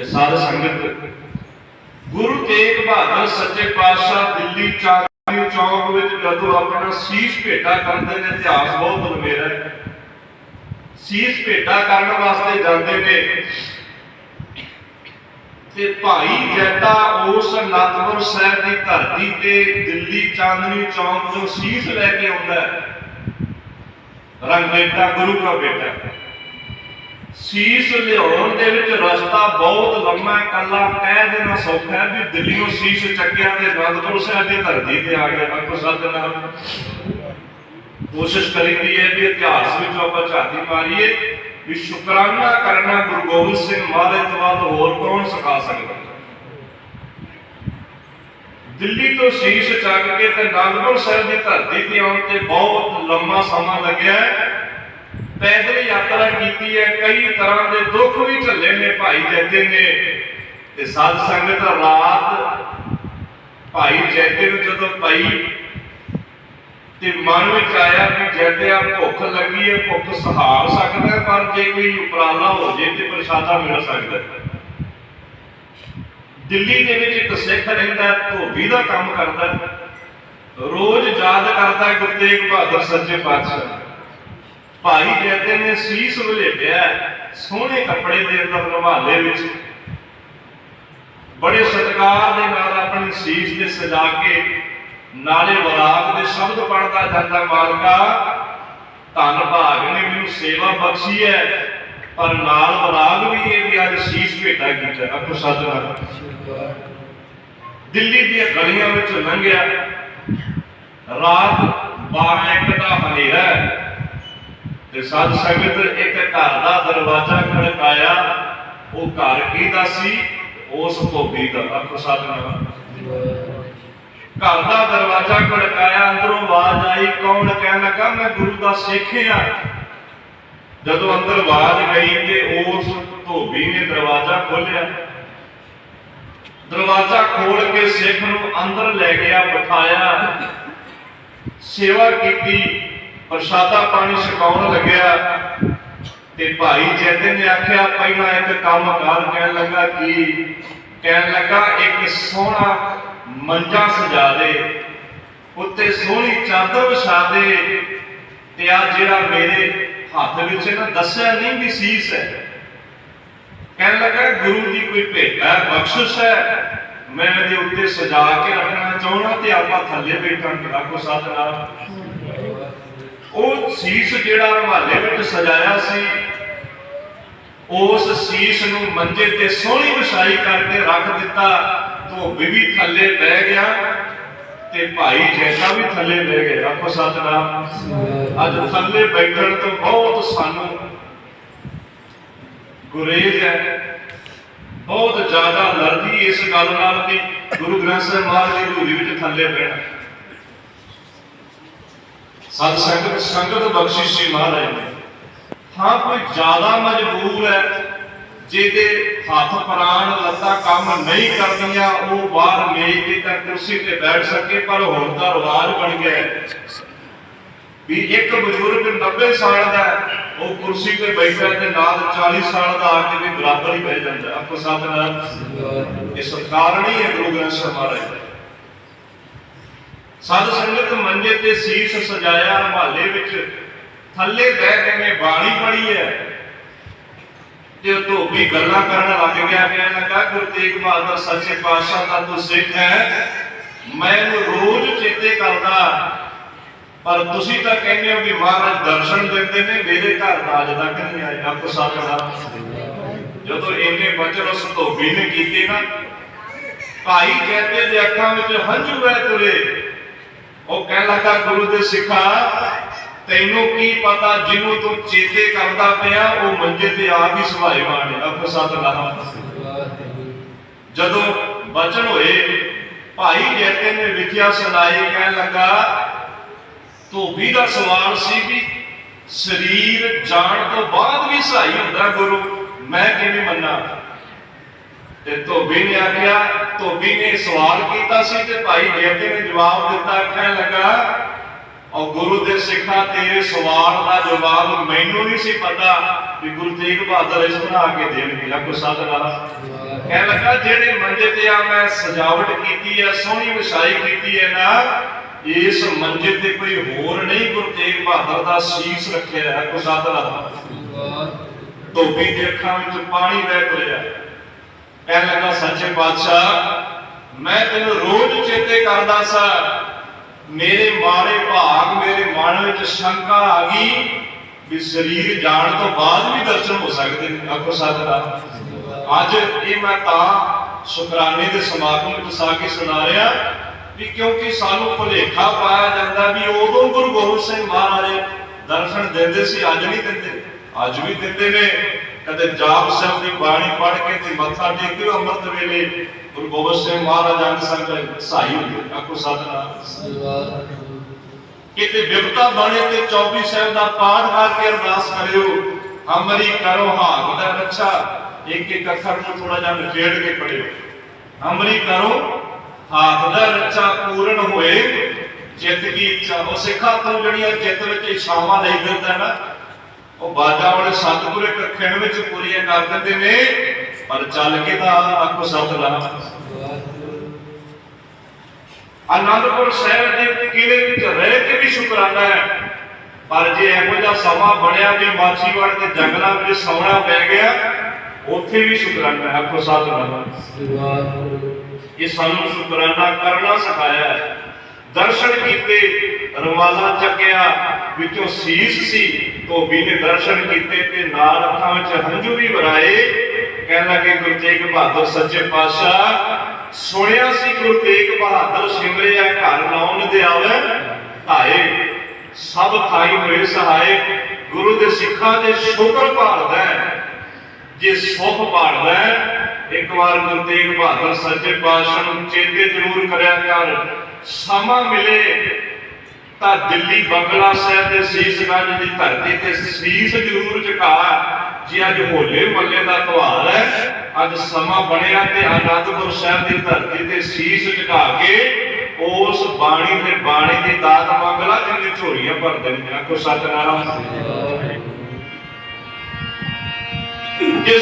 ਤੇ ਸਾਧ ਸੰਗਤ, ਗੁਰੂ ਤੇਗ ਬਹਾਦਰ ਸੱਚੇ ਪਾਤਸ਼ਾਹ ਦਿੱਲੀ ਚਾਂਦਨੀ ਚੌਕ ਵਿੱਚ ਜਦੋਂ ਆਪਣਾ ਸੀਸ ਭੇਟਾ ਕਰਦੇ ਨੇ ਇਤਿਹਾਸ ਬਹੁਤ ਲੰਮੇਰਾ ਹੈ। ਸੀਸ ਭੇਟਾ ਕਰਨ ਵਾਸਤੇ ਜਾਂਦੇ ਨੇ ਤੇ ਭਾਈ ਜੈਤਾ ਉਸ ਅਨੰਦਪੁਰ ਸਾਹਿਬ ਦੀ ਧਰਤੀ ਤੇ ਦਿੱਲੀ ਚਾਂਦਨੀ ਚੌਕ ਤੋਂ ਸੀਸ ਲੈ ਕੇ ਆਉਂਦਾ ਰੰਗ ਬੇਟਾ ਗੁਰੂ ਦਾ ਬੇਟਾ ਸੀਸ ਲਿਆਉਣ ਦੇ ਵਿੱਚ ਰਸਤਾ ਬਹੁਤ ਲੰਮਾ ਹੈ, ਕੱਲਾ ਕਹਿ ਦੇਣਾ ਸੌਖਾ ਹੈ ਵੀ ਦਿੱਲੀੋਂ ਸੀਸ ਚੱਕਿਆ ਤੇ ਅਨੰਦਪੁਰ ਸਾਹਿਬ ਦੀ ਧਰਤੀ ਤੇ ਆ ਗਿਆ ਅੰਕੁਰ ਸਾਹਿਬ ਨਾਲ ਕੋਸ਼ਿਸ਼ ਕਰੀਦੀ ਹੈ ਵੀ ਇਤਿਹਾਸ ਵਿੱਚ ਆਪਾਂ ਝਾਤੀ ਮਾਰੀਏ ਵੀ ਸ਼ੁਕਰਾਨਾ ਕਰਨਾ ਗੁਰੂ ਗੋਬਿੰਦ ਸਿੰਘ ਮਹਾਰਾਜ ਤੋਂ ਬਾਅਦ ਹੋਰ ਕੌਣ ਸਿਖਾ ਸਕਦਾ ਦਿੱਲੀ ਤੋਂ ਸ਼ੀਸ਼ ਚੱਕ ਕੇ ਤੇ ਅਨੰਦਪੁਰ ਸਾਹਿਬ ਦੀ ਧਰਤੀ ਤੇ ਆਉਣ ਤੇ ਬਹੁਤ ਲੰਮਾ ਸਮਾਂ ਲੱਗਿਆ ਹੈ। ਪੈਦਲ ਯਾਤਰਾ ਕੀਤੀ ਹੈ, ਕਈ ਤਰ੍ਹਾਂ ਦੇ ਦੁੱਖ ਵੀ ਝੱਲੇ ਨੇ, ਭਾਈ ਜੈਤੇ ਨੇ। ਤੇ ਸਾਧ ਸੰਗਤ ਰਾਤ ਭਾਈ ਜੈਤੇ ਨੂੰ ਜਦੋਂ ਪਈ, ਤੇ ਮਨ ਵਿੱਚ ਆਇਆ ਕਿ ਜੈਤਿਆ ਭੁੱਖ ਲੱਗੀ ਹੈ, ਭੁੱਖ ਸਹਾਰ ਸਕਦਾ ਪਰ ਜੇ ਕੋਈ ਉਪਰਾਲਾ ਹੋ ਜੇ ਤੇ ਪ੍ਰਸ਼ਾਦਾ ਮਿਲ ਸਕਦਾ ਦਿੱਲੀ ਦੇ ਵਿੱਚ ਇੱਕ ਸਿੱਖ ਰਹਿੰਦਾ ਧੋਬੀ ਦਾ ਕੰਮ ਕਰਦਾ ਰੋਜ਼ ਯਾਦ ਕਰਦਾ ਗੁਰੂ ਤੇਗ ਬਹਾਦਰ ਸੱਚੇ ਪਾਤਸ਼ਾਹ। ਭਾਈ ਜੈਤੇ ਨੇ ਸੀਸ ਵਲੇਟਿਆ ਸੋਹਣੇ ਕੱਪੜੇ ਦੇ ਅੰਦਰ ਰਵਾਲੇ ਵਿੱਚ। ਬੜੇ ਸਤਿਕਾਰ ਦੇ ਨਾਲ ਆਪਣੀ ਸੀਸ ਤੇ ਸਜਾ ਕੇ ਨਾਲੇ ਵਰਾਗ ਦੇ ਸ਼ਬਦ ਪੜਦਾ ਜਾਂਦਾ ਮਾਲਕਾ, ਧੰਨ ਭਾਗ ਨੇ ਮੈਨੂੰ ਸੇਵਾ ਬਖਸ਼ੀ ਹੈ, ਪਰ ਨਾਲ ਵਰਾਗ ਵੀ ਇਹ ਵੀ ਅੱਜ ਸੀਸ ਭੇਟਾ ਕੀਤਾ, ਅੱਖੋ ਸੱਚ ਦਿੱਲੀ ਦੀਆਂ ਗਲੀਆਂ ਵਿੱਚ ਲੰਘਿਆ। ਰਾਤ 12 ਇੱਕ ਦਾ ਹਨੇਰਾ ਤੇ ਸਾਧ ਸੰਗਤ, ਇੱਕ ਘਰ ਦਾ ਦਰਵਾਜ਼ਾ ਖੜਕਾਇਆ। ਉਹ ਘਰ ਕਿਹਦਾ ਸੀ? ਉਸ ਧੋਬੀ ਦਾ। ਅੱਖੋ ਸੱਚ ਘਰ ਦਾ ਦਰਵਾਜ਼ਾ ਖੜਕਾਇਆ, ਅੰਦਰੋਂ ਆਵਾਜ਼ ਆਈ, ਕੌਣ ਕਹਿਣ ਲੱਗਾ, ਮੈਂ ਗੁਰੂ ਦਾ ਸਿੱਖ ਆ। ਜਦੋਂ ਅੰਦਰ ਆਵਾਜ਼ ਗਈ ਤੇ ਉਸ ਧੋਬੀ ਨੇ ਦਰਵਾਜ਼ਾ ਖੋਲ੍ਹਿਆ। ਦਰਵਾਜ਼ਾ ਖੋਲ ਕੇ ਸਿੱਖ ਨੂੰ ਅੰਦਰ ਲੈ ਗਿਆ, ਬਿਠਾਇਆ। ਸੇਵਾ ਕੀਤੀ। ਪ੍ਰਸ਼ਾਦਾ ਪਾਣੀ ਛਕਾਉਣ ਲੱਗਿਆ ਤੇ ਭਾਈ ਜੈਦੇ ਨੇ ਆਖਿਆ, ਪਹਿਲਾਂ ਇੱਕ ਕੰਮ ਕਾਰ। ਕਹਿਣ ਲੱਗਾ ਕਿ ਕਹਿਣ ਲੱਗਾ, ਇੱਕ ਸੋਹਣਾ ਮੰਜਾ ਸਜਾ ਦੇ, ਉੱਤੇ ਸੋਹਣੀ ਚਾਦਰ ਵਿਛਾ ਦੇ। ਤੇ ਆ ਜਿਹੜਾ ਮੇਰੇ ਹੱਥ ਵਿੱਚ ਨਾ, ਦੱਸਿਆ ਨਹੀਂ ਵੀ ਸੀਸ ਹੈ। ਕਹਿਣ ਲੱਗਾ, ਗੁਰੂ ਦੀ ਕੋਈ ਭੇਟ ਹੈ, ਬਖਸ਼ਿਸ਼ ਹੈ। ਮੈਂ ਇਹਦੇ ਉੱਤੇ ਸਜਾ ਕੇ ਰੱਖਣਾ ਚਾਹੁੰਦਾ ਤੇ ਆਪਾਂ ਥੱਲੇ ਬੈਠਾਂਗੇ ਆਖੋ ਸਾਧ ਨਾਲ ਉਹ ਸੀਸ ਜਿਹੜਾ ਰਮਾਲੇ ਵਿੱਚ ਸਜਾਇਆ ਸੀ, ਉਸ ਸੀਸ ਨੂੰ ਮੰਜੇ ਤੇ ਸੋਹਣੀ ਵਿਛਾਈ ਕਰਕੇ ਰੱਖ ਦਿੱਤਾ, ਧੋਬੀ ਵੀ ਥੱਲੇ ਬਹਿ ਗਿਆ ਤੇ ਭਾਈ ਜੈਸਾ ਵੀ ਥੱਲੇ ਬਹਿ ਗਏ ਆਖੋ ਸਤਨਾਮ। ਅੱਜ ਥੱਲੇ ਬੈਠਣ ਤੋਂ ਬਹੁਤ ਸਾਨੂੰ ਗੁਰੇਜ਼ ਹੈ। ਬਹੁਤ ਜ਼ਿਆਦਾ ਲੜਦੀ ਇਸ ਗੱਲ ਨਾਲ ਕਿ ਗੁਰੂ ਗ੍ਰੰਥ ਸਾਹਿਬ ਮਹਾਰਾਜ ਦੀ ਹਜ਼ੂਰੀ ਵਿੱਚ ਥੱਲੇ ਬਹਿਣਾ। ਸਤ ਸੰਗਤ ਸੰਗਤ ਬਖਸ਼ਿਸ਼ ਸੀ ਮਹਾਰਾਜ। ਨੇ ਹਾਂ, ਕੋਈ ਜ਼ਿਆਦਾ ਮਜਬੂਰ ਹੈ, ਜਿਹਦੇ ਹੱਥ ਪ੍ਰਾਣ ਲੱਤਾਂ ਕੰਮ ਨਹੀਂ ਕਰਦੀਆਂ ਉਹ ਬਾਹਰ ਮੇਜ਼ ਤੇ ਤਾਂ ਕੁਰਸੀ ਤੇ ਬੈਠ ਸਕੇ, ਪਰ ਹੁਣ ਦਾ ਰਿਵਾਜ ਬਣ ਗਿਆ ਹੈ। ਵੀ ਇੱਕ ਬਜ਼ੁਰਗ 90 ਸਾਲ ਦਾ ਉਹ ਕੁਰਸੀ ਤੇ ਬੈਠਾ ਤੇ ਨਾਲ 40 ਸਾਲ ਦਾ ਆ ਕੇ ਵੀ ਬਰਾਬਰ ਹੀ ਬਹਿ ਜਾਂਦਾ ਆਪੋ ਸਾਥ ਨਾਲ ਇਹ ਸਤਿਕਾਰ ਨਹੀਂ ਹੈ ਗੁਰੂ ਗ੍ਰੰਥ ਸਾਹਿਬ ਮਹਾਰਾਜ। ਸਾਧ ਸੰਗਤ ਮੰਜੇ ਤੇ ਸੀਸ ਸਜਾਇਆ, ਰਮਾਲੇ ਵਿੱਚ ਥੱਲੇ ਬਹਿ ਕੇ ਨੇ ਬਾਣੀ ਪੜੀ ਹੈ ਤੇ ਉਹ ਧੋਬੀ ਗੱਲਾਂ ਕਰਨ ਲੱਗ ਗਿਆ, ਕਹਿਣ ਲੱਗਾ, ਗੁਰੂ ਤੇਗ ਬਹਾਦਰ, ਸੱਚੇ ਪਾਤਸ਼ਾਹ ਦਾ ਤੂੰ ਸਿੱਖ ਹੈ ਮੈਂ ਇਹਨੂੰ ਰੋਜ਼ ਚੇਤੇ ਕਰਦਾ, ਪਰ ਤੁਸੀਂ ਤਾਂ ਕਹਿੰਦੇ ਹੋ ਕਿ ਮਹਾਰਾਜ ਦਰਸ਼ਨ ਦਿੰਦੇ ਨੇ, ਮੇਰੇ ਘਰ ਦਾ ਅੱਜ ਤੱਕ ਨਹੀਂ ਆਇਆ ਆਪ ਸਾਥਣਾ ਜਦੋਂ ਇੰਨੇ ਬਚਨ ਉਸ ਧੋਬੀ ਨੇ ਕੀਤੇ ਨਾ, ਭਾਈ ਕਹਿੰਦੇ ਦੇ ਅੱਖਾਂ ਵਿੱਚ ਹੰਝੂ ਵਹਿ ਤੁਰੇ। ਉਹ ਕਹਿਣ ਲੱਗਾ, ਗੁਰੂ ਦੇ ਸਿੱਖਾ, ਤੈਨੂੰ ਕੀ ਪਤਾ ਜਿਹਨੂੰ ਤੂੰ ਚੇਤੇ ਕਰਦਾ ਪਿਆ, ਉਹ ਮੰਜੇ ਤੇ ਆਪ ਹੀ ਸੁਭਾਏ ਮਾਣੇ ਆਪ ਸਤਨਾਮ ਜਦੋਂ ਬਚਨ ਹੋਏ, ਭਾਈ ਜੈਤੇ ਨੇ ਵਿਖਿਆ ਸੁਣਾਈ, ਕਹਿਣ ਲੱਗਾ, ਧੋਬੀ ਦਾ ਸਵਾਲ ਸੀ ਵੀ ਸਰੀਰ ਜਾਣ ਤੋਂ ਬਾਅਦ ਵੀ ਸਹਾਈ ਹੁੰਦਾ ਗੁਰੂ, ਮੈਂ ਕਿਵੇਂ ਮੰਨਾਂ? ਤੇ ਧੋਬੀ ਨੇ ਆਖਿਆ ਧੋਬੀ ਨੇ ਸਵਾਲ ਕੀਤਾ ਸੀ ਤੇ ਭਾਈ ਜੈਤੇ ਨੇ ਜਵਾਬ ਦਿੱਤਾ ਕਹਿਣ ਲੱਗਾ ਔਰ ਗੁਰੂ ਦੇ ਸਿੱਖਾਂ ਤੇਰੇ ਸਵਾਲ ਦਾ ਜਵਾਬ ਮੈਨੂੰ ਨਹੀਂ ਸੀ ਪਤਾ ਵੀ ਗੁਰੂ ਤੇਗ ਬਹਾਦਰ ਇਸ ਤਰ੍ਹਾਂ ਆ ਕੇ ਦੇਣਗੇ ਲੱਗ ਸਾਧ ਨਾਲ ਕਹਿ ਲੱਗਾ ਜਿਹੜੇ ਮੰਜੇ ਤੇ ਆ ਮੈਂ ਸਜਾਵਟ ਕੀਤੀ ਹੈ ਸੋਹਣੀ ਵਿਛਾਈ ਕੀਤੀ ਹੈ ਨਾ ਇਸ ਮੰਜੇ ਤੇ ਕੋਈ ਹੋਰ ਨਹੀਂ ਗੁਰੂ ਤੇਗ ਬਹਾਦਰ ਦਾ ਸੀਸ ਰੱਖਿਆ ਹੈ ਕੋ ਸਾਧਨਾ ਧੋਬੀ ਦੇ ਅੱਖਾਂ ਵਿੱਚ ਪਾਣੀ ਵਹਿ ਤੁਰਿਆ। ਕਹਿਣ ਲੱਗਾ ਸੱਚੇ ਪਾਤਸ਼ਾਹ, ਮੈਂ ਤੈਨੂੰ ਰੋਜ਼ ਚੇਤੇ ਕਰਦਾ ਸਾਂ। ਮੇਰੇ ਮਾੜੇ ਭਾਗ, ਮੇਰੇ ਮਨ ਵਿੱਚ ਸ਼ੰਕਾ ਆ ਗਈ ਵੀ ਸਰੀਰ ਜਾਣ ਤੋਂ ਬਾਅਦ ਵੀ ਦਰਸ਼ਨ ਹੋ ਸਕਦੇ ਨੇ। ਆਖੋ ਸਾਧਨਾ ਅੱਜ ਇਹ ਮੈਂ ਤਾਂ ਸ਼ੁਕਰਾਨੇ ਦੇ ਸਮਾਗਮ ਵਿੱਚ ਸਾ ਕੇ ਸੁਣਾ ਰਿਹਾ ਵੀ ਕਿਉਂਕਿ ਸਾਨੂੰ ਭੁਲੇਖਾ ਪਾਇਆ ਜਾਂਦਾ ਵੀ ਉਦੋਂ ਗੁਰੂ ਗੋਬਿੰਦ ਸਿੰਘ ਮਹਾਰਾਜ ਦਰਸ਼ਨ ਦਿੰਦੇ ਸੀ, ਅੱਜ ਨਹੀਂ ਦਿੰਦੇ ਅੱਜ ਵੀ ਦਿੰਦੇ ਨੇ। ਕਦੇ ਜਾਪ ਸਾਹਿਬ ਦੀ ਬਾਣੀ ਪੜ੍ਹ ਕੇ ਤੇ ਮੱਥਾ ਟੇਕ ਕੇ ਅੰਮ੍ਰਿਤ ਵੇਲੇ ਗੁਰੂ ਗੋਬਿੰਦ ਸਿੰਘ ਮਹਾਰਾਜ ਅੰਗ ਸੰਗ ਹੁੰਦੇ ਆਖੋ ਸਾਧਨਾ ਕਿਤੇ ਬਿਪਤਾ ਬਣੇ ਤੇ 24 ਸਾਹਿਬ ਦਾ ਪਾਠ ਕਰਕੇ ਅਰਦਾਸ ਕਰਿਓ ਹਮਰੀ ਕਰੋ ਹਾਕ ਦਾ ਰੱਛਾ ਇੱਕ ਇੱਕ ਅੱਖਰ ਨੂੰ ਥੋੜਾ ਜਿਹਾ ਨਿਚੇੜ ਕੇ ਪੜਿਓ ਹਮਰੀ ਕਰੋ ਹਾਥ ਦਾ ਰੱਛਾ ਪੂਰਨ ਹੋਏ ਚਿੱਤ ਕੀ ਇੱਛਾ। ਉਹ ਸਿੱਖਾਂ ਤੋਂ ਜਿਹੜੀਆਂ ਚਿੱਤ ਵਿੱਚ ਇਛਾਵਾਂ ਲਈ ਫਿਰਦਾ ਨਾ ਉਹ ਬਾਜਾ ਵਾਲੇ ਸਤਿਗੁਰੇ ਕੱਖਣ ਵਿੱਚ ਪੂਰੀਆਂ ਕਰ ਦਿੰਦੇ ਨੇ, ਪਰ ਚੱਲ ਕੇ ਤਾਂ ਆਖੋ ਸਤਿਨਾਮ ਆਨੰਦਪੁਰ ਸਾਹਿਬ ਦੇ ਕਿਲੇ ਵਿੱਚ ਰਹਿ ਕੇ ਵੀ ਸ਼ੁਕਰਾਨਾ ਹੈ। ਪਰ ਜੇ ਇਹੋ ਜਿਹਾ ਸਮਾਂ ਬਣਿਆ ਕਿ ਮਾਛੀਵਾੜ ਦੇ ਜੰਗਲਾਂ ਵਿੱਚ ਸੌਣਾ ਪੈ ਗਿਆ, ਉੱਥੇ ਵੀ ਸ਼ੁਕਰਾਨਾ ਹੈ ਆਖੋ ਸਤਿਨਾਮ ਇਹ ਸਾਨੂੰ ਸ਼ੁਕਰਾਨਾ ਕਰਨਾ ਸਿਖਾਇਆ ਹੈ। ਦਰਸ਼ਨ ਕੀਤੇ ਰਮਾਲਾ ਚੱਕਿਆ ਵਿੱਚੋਂ ਸੀਸ ਸੀ, ਧੋਬੀ ਨੇ ਦਰਸ਼ਨ ਕੀਤੇ ਤੇ ਨਾਲ ਅੱਖਾਂ ਵਿੱਚ ਹੰਝੂ ਵੀ ਵਰਾਏ। ਕਹਿਣ ਲੱਗੇ, ਗੁਰੂ ਤੇਗ ਬਹਾਦਰ ਸੱਚੇ ਪਾਤਸ਼ਾਹ, ਸੁਣਿਆ ਸੀ ਗੁਰੂ ਤੇਗ ਬਹਾਦਰ ਸਿਮਰਿਆ ਘਰ ਨਾਉਨ ਦੇ ਆਵੇ ਧਾਏ, ਸਭ ਖਾਈ ਹੋਏ ਸਹਾਏ, ਗੁਰੂ ਦੇ ਸਿੱਖਾਂ ਦੇ ਸ਼ੁਕਰ ਭਾਲਦਾ ਜੇ ਸੁਖ ਭਾਲਦਾ ਇੱਕ ਵਾਰ ਗੁਰੂ ਤੇਗ ਬਹਾਦਰ ਸੱਚੇ ਪਾਤਸ਼ਾਹ ਨੂੰ ਚੇਤੇ ਜ਼ਰੂਰ ਕਰਿਆ ਕਰ। ਸਮਾਂ ਮਿਲੇ ਤਾਂ ਦਿੱਲੀ ਬੰਗਲਾ ਸਾਹਿਬ ਦੇ ਸੀਸਗੰਜ ਦੀ ਧਰਤੀ ਤੇ ਸੀਸ ਜ਼ਰੂਰ ਝੁਕਾ। ਜੀ ਅੱਜ ਹੋਲੇ ਮੱਲੇ ਦਾ ਤਿਉਹਾਰ ਹੈ। ਅੱਜ ਸਮਾਂ ਬਣਿਆ ਤੇ ਆਨੰਦਪੁਰ ਸਾਹਿਬ ਦੀ ਧਰਤੀ ਤੇ ਸੀਸ ਝੁਕਾ ਕੇ ਉਸ ਬਾਣੀ ਤੇ ਬਾਣੀ ਦੀ ਦਾਤ ਮੰਗ ਲਾ ਜਿੰਨੇ ਝੋਰੀਆਂ ਭਰ ਦੇਣੀਆਂ ਕੋ ਸਤਨਾਮ।